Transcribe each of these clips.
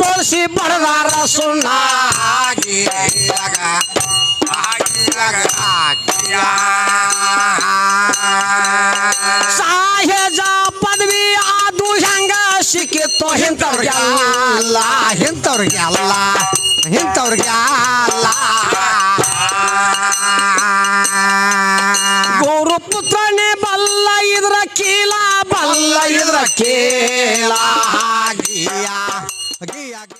ಬೋಳಿಸಿ ಬಡದಾರ ಸುಣ್ಣ ಆಗಿಯಾಗ ಆಗಿಯಾಗ ಆಗಿಯ ಸಾಹೇಜ ಪದವಿ ಅದು ಹೆಂಗ ಸಿಕ್ಕಿತ್ತು ಇಂಥವ್ರಿಗೆಲ್ಲ ಇಂಥವ್ರಿಗೆ ಅಲ್ಲ ಇಂಥವ್ರಿಗೆ ಅಲ್ಲ ಗೌರು ಪುತ್ರನೇ ಬಲ್ಲ ಇದ್ರ ಕೀಲ ಬಲ್ಲ ಇದ್ರ ಕೇಲ ಆಗಿಯ ಆಗಿಯ ಬಡ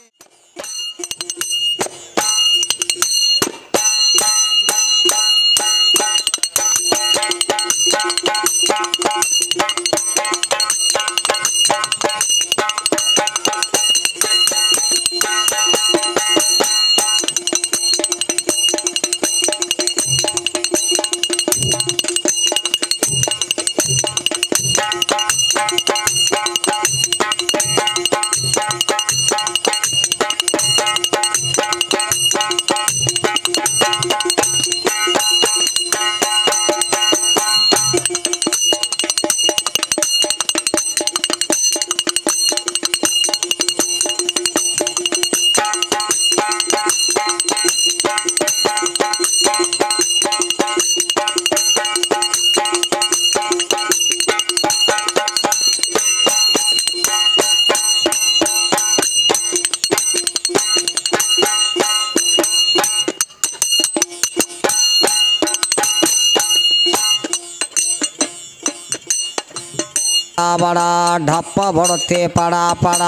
ಢಪ್ಪ ಬಡುತ್ತೆ ಪಡ ಪಡ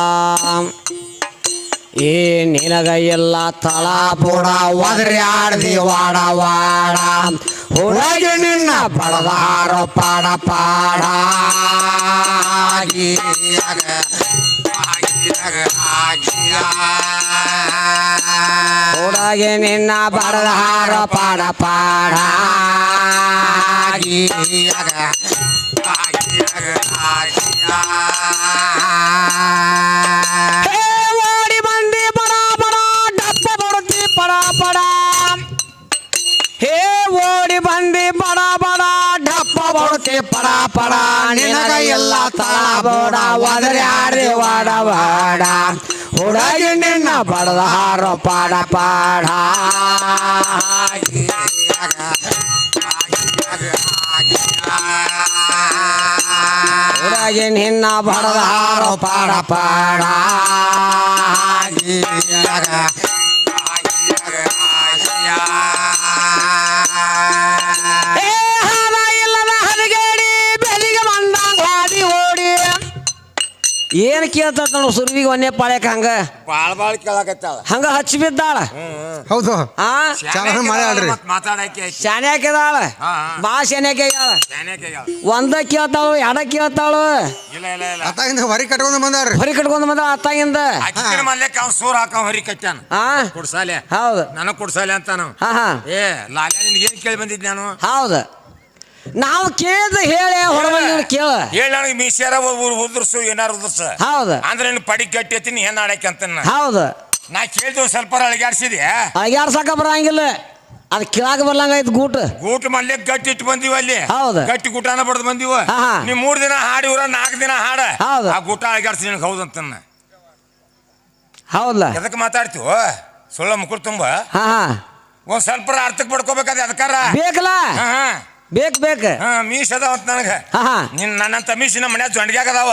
ಏ ನಿನಗ ಎಲ್ಲ ತಳ ಬುಡ ಒದರಿ ಆಡ್ದಿ ವಾಡ ವಾಡ ಹುಡುಗಿ ನಿನ್ನ ಬಡದಾರ ಪಾಡ ಪಾಡ ಆಗಿಯಾಗ ಆಗಿಯಾಗ ಆಗಿಯ ಹುಡುಗಿ ನಿನ್ನ ಬಡದಾರ ಪಾಡ ಪಾಡ ಪಡ ಪಡ, ನಿನಗ ಎಲ್ಲ ತಳ ಬೋಡ, ಒದರಿ ಆಡಿ ವಾಡ ಬಾಡ. ಹುಡುಗಿ ನಿನ್ನ ಬಡದ ಹಾರೋ ಪಾಡ ಪಾಡ. ಹುಡುಗಿ ನಿನ್ನ ಬಡದ ಹಾರೋ ಪಾಡ ಪಾಡ. ಏನ್ ಕೇಳ್ತಾ ನೋಡು ಸುರ್ವಿಗೆ ಒಂದೇ ಪಾಳ್ಯಕ್ಕೆ ಹಂಗ? ಬಾಳ್ ಬಾಳ್ ಕೇಳಾಕತ್ತಾಳ. ಹಂಗ ಹಚ್ಚಿ ಬಿದ್ದಾಳ. ಹೌದು. ಆ? ಚಾಲನ ಆಡ್ರಿ. ಮಾತಾಡಕ್ಕೆ. ಬಾ ಶಾನ್ಯಾಕೆ ಒಂದ ಕೇಳ್ತಾಳು ಎಡ ಕೇಳ್ತಾಳು. ಇಲ್ಲ ಇಲ್ಲ ಇಲ್ಲ. ಅತ್ತಾಗಿಂದ ಹೊರಿ ಕಟ್ಕೊಂಡು ಬಂದಾರ್ರಿ ಹೊರಿ ಕಟ್ಕೊಂಡ್ ಬಂದ ಅತ್ತಾಗಿಂದ. ಅಕ್ಕಿನ ಅವ್ನು ಸೂರ್ ಹಾಕ ಹೊರಿ ಕಟ್ಟಾನ ಆ? ಕುಡ್ಸಾಲೆ. ಹೌದು. ನನಗ್ ಕುಡ್ಸಾಲೆ ಅಂತ ನಾವು ಹಾ ಹಾ. ಏ ಲಾಲ್ಯ ನಿನ್ಗೆ ಏನ್ ಕೇಳಿ ಬಂದಿದ್ ನಾನು? ಹೌದು. ನಾವು ಕೇಳಿದ ಹೇಳಿ ಹೊರಬಂದ ಕೇಳ. ಹೇಳ ನನಗೆ ಮೀಸ್ಯಾರ ಉದ್ರಸು ಏನಾರು ಉದ್ರಸು. ಹೌದು. ಅಂದ್ರೆ ನೀನು ಪಡಿ ಕಟ್ಟೈತಿ ನೀ ಏನ್ ಆಡಕ್ಕೆ ಅಂತ ಹೌದು. ನಾ ಕೇಳಿದ್ವಿ ಸ್ವಲ್ಪ ಅಳಗ್ಯಾಡ್ಸಿದೆ ಅಳಗ್ಯಾಡ್ಸಕ ಸಾಕ ಬರಂಗಿಲ್ಲ. ಅದ್ ಕೇಳಾಕ ಬರ್ಲಂಗ ಐತ್ ಗೂಟ್. ಗೂಟ್ ಮಾಡ್ಲಿಕ್ಕೆ ಗಟ್ಟಿ ಇಟ್ಟು ಬಂದಿವ ಅಲ್ಲಿ. ಹೌದು. ಗಟ್ಟಿ ಗುಟಾನ ಬಡ್ದು ಬಂದಿವ. ಹಾ, ಹಾ. ನೀ ಮೂರ್ ದಿನ ಊರ ನಾಲ್ಕು ದಿನ ಹಾಡ. ಹೌದು. ಆ ಗೂಟ ನಿನ್ ನಿನಗೆ ಹೌದಂತ ಹೌದಲ್ಲ ಎದಕ್ಕೆ ಮಾತಾಡ್ತೀವ ಸುಳ್ಳ ಮುಖ ತುಂಬ. ಒಂದ್ ಸ್ವಲ್ಪ ಅರ್ಥಕ್ಕೆ ಪಡ್ಕೋಬೇಕಾದ್ರೆ ಅದಕ್ಕಾರ. ಬೇಕಲ್ಲ? ಹಾ. ಬೇಕ್ ಬೇಕ. ಹಾ ಮೀಸ್ ಅದಾವ ಅಂತ ನನಗೆ. ಹಾ ಹಾ. ನಿನ್ ನನ್ನ ಮೀಸಿ ನಮ್ಮ ಮನ್ಯಾಗ ಜೊಂಡಿಗ್ಯಾಗ ಅದಾವ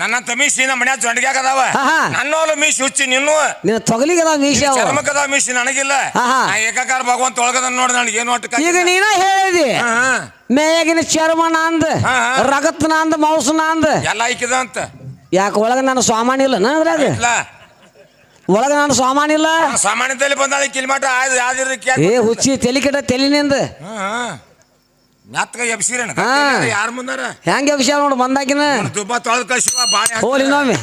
ನನ್ನ ಮೀಸಿ ನಮ್ಮ ಮನ್ಯಾಗ ಜೊಂಡಿಗ್ಯಾಗ ಅದಾವ ಹಾ, ಹಾ. ನನ್ನೋಲು ಮೀಸಿ ಹುಚ್ಚಿ ನಿನ್ನು. ನಿನ್ನ ತೊಗಲಿಗದ ಮೀಶ ಅವ. ಚರ್ಮಕ್ಕದ ಮೀಸಿ ನನಗಿಲ್ಲ. ನಾ ಏಕಾಕಾರ ಭಗವಂತ ಒಳಗದ ನೋಡಿ ನನಗೆ ಏನು ಒಟ್ಟು ಈಗ ನೀನ ಹೇಳಿದಿ. ಮೇಗಿನ ಚರ್ಮ ಅಂದ ಹಾ, ಹಾ. ರಗತ್ನ ಅಂದ ಮೌಸನ ಅಂದ ಎಲ್ಲ ಐಕಿದ ಅಂತ. ಯಾಕೆ ಒಳಗ ನಾನು ಸ್ವಾಮಾನ ಇಲ್ಲ ಅದ್ರಾಗ? ಇಲ್ಲ. ಒಳಗ ನಾನು ಸಾಮಾನ್ಯ ಇಲ್ಲ. ಸಾಮಾನ್ಯದಲ್ಲಿ ಬಂದಾಳ ಕಿಲ್ಮಾಟ ಆಯ್ತು ಯಾವ್ದಿರ ಏ ಹುಚ್ಚಿ ತೆಲಿ ಕೆಟ್ಟ ತೆಲಿನಿಂದ ಮೆತ್ತಗ ಎಬ್ಸಿರೇನ. ಯಾರ ಮುಂದಾರ? ಹೆಂಗೆ ವಿಷಯ ನೋಡು ಬಂದಾಕಿನ ದುಬ್ಬ ತೊಳೆದ ಕಳಿಸುವ ಬಾಳೆ ಹೋಲಿ ನೋಮಿ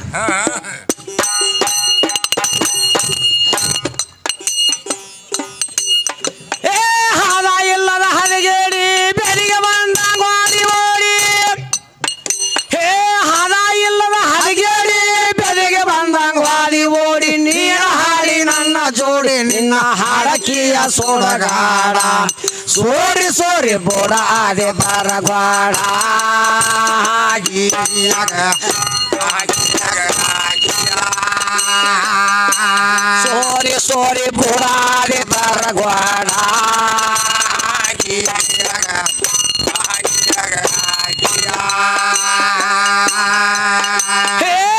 ಕಿವಿಯ ಸೋಡಗಾಡ. ಸೋರಿ ಸೋರಿ ಬೋಡಾದೆ ಬರಗಾಡ ಸೋರಿ ಸೋರಿ ಬೋಡಾದೆ ಬರಗಾಡ Hey!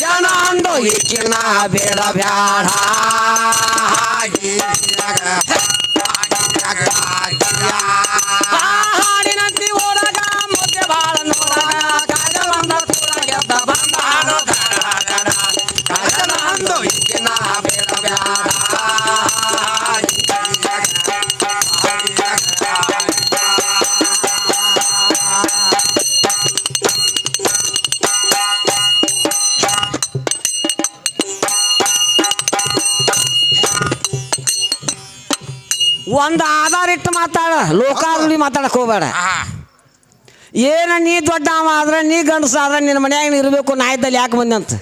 ಕಾಜನ ಅಂದು ಈಕಿನ ಬೇಡ ಬ್ಯಾಡ. ಒಂದು ಆಧಾರ ಇಟ್ಟು ಮಾತಾಡ ಮಾತಾಡಕ್ಕೆ ಮಾತಾಡಕ್ ಹೋಗ್ಬೇಡ. ಏನ ನೀ ದೊಡ್ಡ ಅವ ಆದ್ರೆ ನೀ ಗಂಡಸ ಆದ್ರೆ ನಿನ್ನ ಮನ್ಯಾಗ ಇರಬೇಕು ನಾ ಇದ್ದಲ್ಲಿ ಯಾಕೆ ಬಂದೆ ಅಂತ.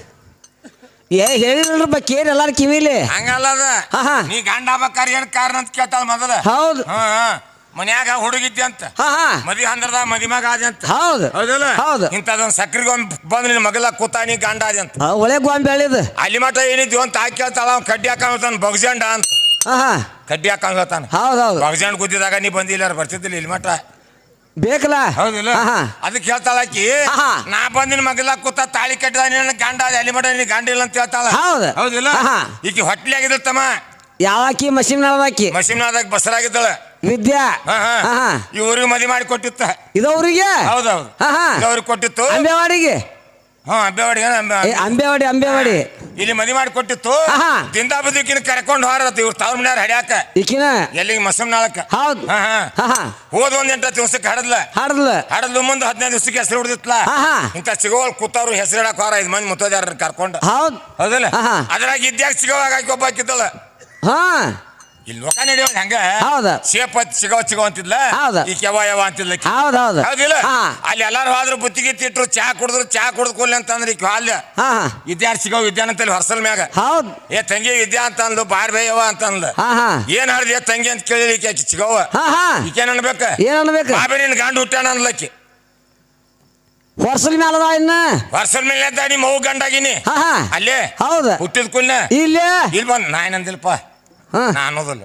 ಏ ಹೇಳಿದ್ರ ಬ ಕೇರಿ ಎಲ್ಲಾರ ಕಿವಿಲಿ. ಹಂಗಲ್ಲ ಅದ. ಆಹಾ. ನೀ ಗಂಡ ಆಗ್ಬೇಕಾರೆ ಏನ್ ಕಾರಣ ಅಂತ ಕೇಳ್ತಾಳ ಮೊದಲ. ಹೌದು. ಹಾ ಹಾ. ಮನ್ಯಾಗ ಹುಡುಗಿದ್ದೆ ಅಂತ. ಹಾ ಹಾ. ಮದಿ ಹಂದ್ರದ ಮದಿ ಮಗ ಆದ ಅಂತ. ಹೌದು. ಹೌದಲ್ಲ? ಹೌದು. ಇಂಥದೊಂದು ಸಕ್ರಿಗೆ ಒಂದ್ ಬಂದ್ ನಿನ್ ಮಗಲ ಕೂತ ನೀ ಗಂಡ ಆದ ಅಂತ. ಆ, ಒಳ್ಳೆ ಗೊಂಬೆ ಹೇಳಿದ ಅಲ್ಲಿ ಮಾತ್ರ ಏನಿದ್ವಿ ಅಂತ ಹಾಕಿ ಕೇಳ್ತಾಳ ಅವ್ನ್ ಕಡ್ಡಿ ಹಾಕೊಂತಾನ ಬಗ್ಜಂಡ ಅಂತ. ಹಾ ಕಡ್ಡಿ ಹಾಕೊಂತಾನ ಹೌದು ಹೌದು ಬಗ್ಜಂಡ್ ಕೂತಿದಾಗ ನೀ ಬಂದಿಲ್ಲ ಬರ್ತಿದ್ದಿಲ್ಲ ಇಲ್ಲಿ ಮಟ ಬೇಕಲ್ಲ? ಹೌದಿಲ್ಲ? ಹಾ ಅದಕ್ಕೆ ಹೇಳ್ತಾಳ ಆಕಿ ಆಹಾ. ನಾ ಬಂದಿನ ಮಗಲ ಕೂತ ತಾಳಿ ಕಟ್ಟಿದ ನಿನ್ನ ಗಂಡ ಅದ ಅಲ್ಲಿ ಮಟ ನೀ ಗಂಡ ಇಲ್ಲ ಅಂತ ಹೇಳ್ತಾಳ. ಹೌದು. ಹೌದಿಲ್ಲ? ಆಹಾ. ಈಕಿ ಹೊಟ್ಲಿ ಆಗಿದ್ದ ತಮ್ಮ. ಯಾವಾಕಿ ಮಷೀನ್ ಹಾಕಿ ಮಸೀಮ್ನಾದಾಗ ಬಸರಾಗಿದ್ದಾಳ. ವಿದ್ಯಾ? ಹಾ ಊರಿಗೆ ಮದಿ ಮಾಡಿ ಕೊಟ್ಟಿತ್ತ. ಇದವ್ರಿಗೆ? ಹೌದೌದು. ಹಾ ಹಾ. ಅವ್ರಿಗೆ ಕೊಟ್ಟಿತ್ತು. ಅಂಬೇವಾಡಿಗೆ? ಹಾ ಅಂಬೇವಾಡಿ ಏನ್ ಅಂಬೆ- ಏ, ಅಂಬೇವಾಡಿ ಅಂಬೇವಾಡಿ. ಇಲ್ಲಿ ಮನಿ ಮಾಡಿ ಕೊಟ್ಟಿತ್ತು. ಆಹಾ. ದಿಂದ ಬದುಕಿನ ಕರ್ಕೊಂಡು ಹೋರತ್ ಇವ್ರು ತವ್ರ ಮನ್ಯಾರ ಹಡ್ಯಾಕ ಈಕಿನ? ಎಲ್ಲಿಗೆ ಮಸಮ್ನಾಳಕ್ಕ ಹೌದು. ಹಾ ಹಾ. ಹಾ ಹಾ. ಹೋದ ಒಂದ್ ಎಂಟು ದಿವಸಕ್ಕೆ ಹಡದ್ಲ ಹಡದ್ಲ ಹಡದ್ಲು ಮುಂದೆ ಹದಿನೈದು ದಿವಸಕ್ಕೆ ಹೆಸರು ಹಿಡಿದಿತ್ಲ. ಆಹಾ. ಇಂಥ ಸಿಗೋಲ್ ಕೂತವ್ರು ಹೆಸರು ಇಡಕ್ ಹೋರ ಐದು ಮಂದಿ ಮುತ್ತೋದ್ಯಾರ ಕರ್ಕೊಂಡು. ಹೌದು. ಹೌದಲ್ಲ? ಆಹಾ. ಅದ್ರಾಗ ಇದ್ಯಾಗ ಸಿಗೋವಾಗ ಆಕಿ ಒಬ್ಬ ಹಾಕಿದ್ದಲ್ಲ ಹಾ. ಇಲ್ಲಿ ಲೋಕ ನಡೆಯೋದು ಹೆಂಗ? ಹೌದು. ಸೇಪ್ ಹತ್ತಿ ಸಿಗೋ ಸಿಗೋ ಅಂತಿದ್ಲ? ಹೌದು. ಈ ಕೆವ ಯವ ಅಂತಿದ್ಲ ಆಕಿ. ಹೌದು ಹೌದು. ಹೌದಿಲ್ಲ? ಹಾ. ಅಲ್ಲಿ ಎಲ್ಲಾರು ಹೋದ್ರು ಬುತ್ತಿಗೆ ತಿಟ್ರು ಚಾ ಕುಡಿದ್ರು ಚಾ ಕುಡ್ದು ಕೊಡ್ಲಿ ಅಂತಂದ್ರೆ ಈ ಹಾಲ್ಯ. ಹಾ ಸಿಗೋ ವಿದ್ಯಾನ ಹೊರಸಲ್ ಮ್ಯಾಗ. ಹೌದು. ಏ ತಂಗಿ ವಿದ್ಯಾ ಅಂತ ಅಂದ್ಲು ಬಾರ್ ಬೇಯವ ಅಂತ ಅಂದ್ಲು ಹಾ ಹಾ. ಏನ್ ಹರ್ದಿ ಏ ತಂಗಿ ಅಂತ ಕೇಳಿ ಈಕೆ ಆಕಿ ಸಿಗವ ಹಾ ಹಾ. ಈಕೇನ್ ಅನ್ಬೇಕ? ಏನ್ ಅನ್ಬೇಕು? ಬಾಬೆ ನಿನ್ ಗಂಡ ಹುಟ್ಟಾನ ಅಂದ್ಲಕ್ಕಿ ವರ್ಷಲ್ ಮ್ಯಾಲದ ಇನ್ನ? ವರ್ಷಲ್ ಮೇಲೆ ಎದ್ದ ನಿಮ್ಮ ಮಗು ಗಂಡಾಗಿನಿ. ಹಾ ಹಾ. ಅಲ್ಲೇ? ಹೌದು. ಹುಟ್ಟಿದ ಕುನ್ನ ಇಲ್ಲೇ? ಇಲ್ಲಿ ಬಂದ್ ನಾ ಏನಂದಿಲ್ಪ ಹಾ. ನಾ ಅನ್ನೋದಿಲ್ಲ